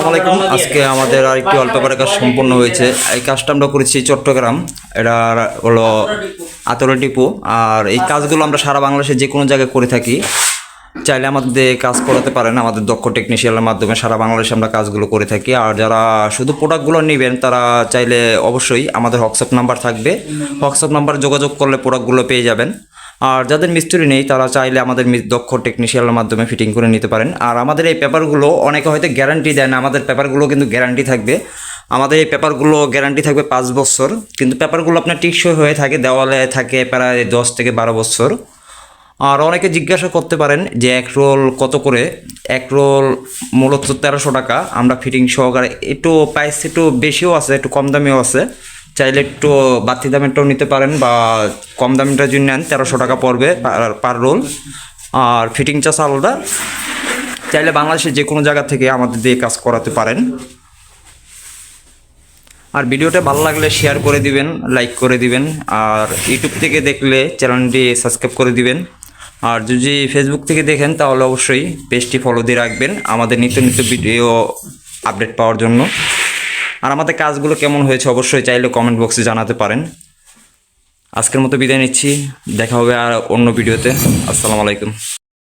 আসসালামু আলাইকুম। আজকে আমাদের আর একটি করে কাজ সম্পূর্ণ হয়েছে। এই কাজটা আমরা করেছি চট্টগ্রাম। এটা হলো আতরা ডিপো। আর এই কাজগুলো আমরা সারা বাংলাদেশে যে কোনো জায়গায় করে থাকি। চাইলে আমাদের কাজ করাতে পারেন। আমাদের দক্ষ টেকনিশিয়ানের মাধ্যমে সারা বাংলাদেশে আমরা কাজগুলো করে থাকি। আর যারা শুধু প্রোডাক্টগুলো নেবেন, তারা চাইলে অবশ্যই আমাদের হোয়াটসঅ্যাপ নাম্বার থাকবে। হোয়াটসঅ্যাপ নাম্বার যোগাযোগ করলে প্রোডাক্টগুলো পেয়ে যাবেন। আর যাদের মিস্ত্রি নেই, তারা চাইলে আমাদের দক্ষ টেকনিশিয়ানের মাধ্যমে ফিটিং করে নিতে পারেন। আর আমাদের এই পেপারগুলো অনেকে হয়তো গ্যারান্টি দেয় না, আমাদের পেপারগুলো কিন্তু গ্যারান্টি থাকবে। আমাদের এই পেপারগুলো গ্যারান্টি থাকবে পাঁচ বছর, কিন্তু পেপারগুলো আপনার টিকসই হয়ে থাকে, দেওয়ালে থাকে প্রায় দশ থেকে বারো বছর। আর অনেকে জিজ্ঞাসা করতে পারেন যে এক রোল কত করে? এক রোল মূলত তেরোশো টাকা। আমরা ফিটিং সহকারে একটু প্রাইস একটু বেশিও আছে, একটু কম দামিও আছে। চাইলে একটু বাড়তি দামেরটাও নিতে পারেন বা কম দামিটা যদি নেন, তেরোশো টাকা পড়বে পার রোল। আর ফিটিং চার্জ আলাদা। চাইলে বাংলাদেশের যে কোনো জায়গা থেকে আমাদের দিয়ে কাজ করাতে পারেন। আর ভিডিওটা ভালো লাগলে শেয়ার করে দিবেন লাইক করে দিবেন। আর ইউটিউব থেকে দেখলে চ্যানেলটি সাবস্ক্রাইব করে দিবেন। আর যদি ফেসবুক থেকে দেখেন, তাহলে অবশ্যই পেজটি ফলো দিয়ে রাখবেন আমাদের নিত্য নিত্য ভিডিও আপডেট পাওয়ার জন্য। আর আমাদের কাজগুলো কেমন হয়েছে অবশ্যই চাইলে কমেন্ট বক্সে জানাতে পারেন। আজকের মতো বিদায় নিচ্ছি, দেখা হবে আর অন্য ভিডিওতে আসসালামু আলাইকুম।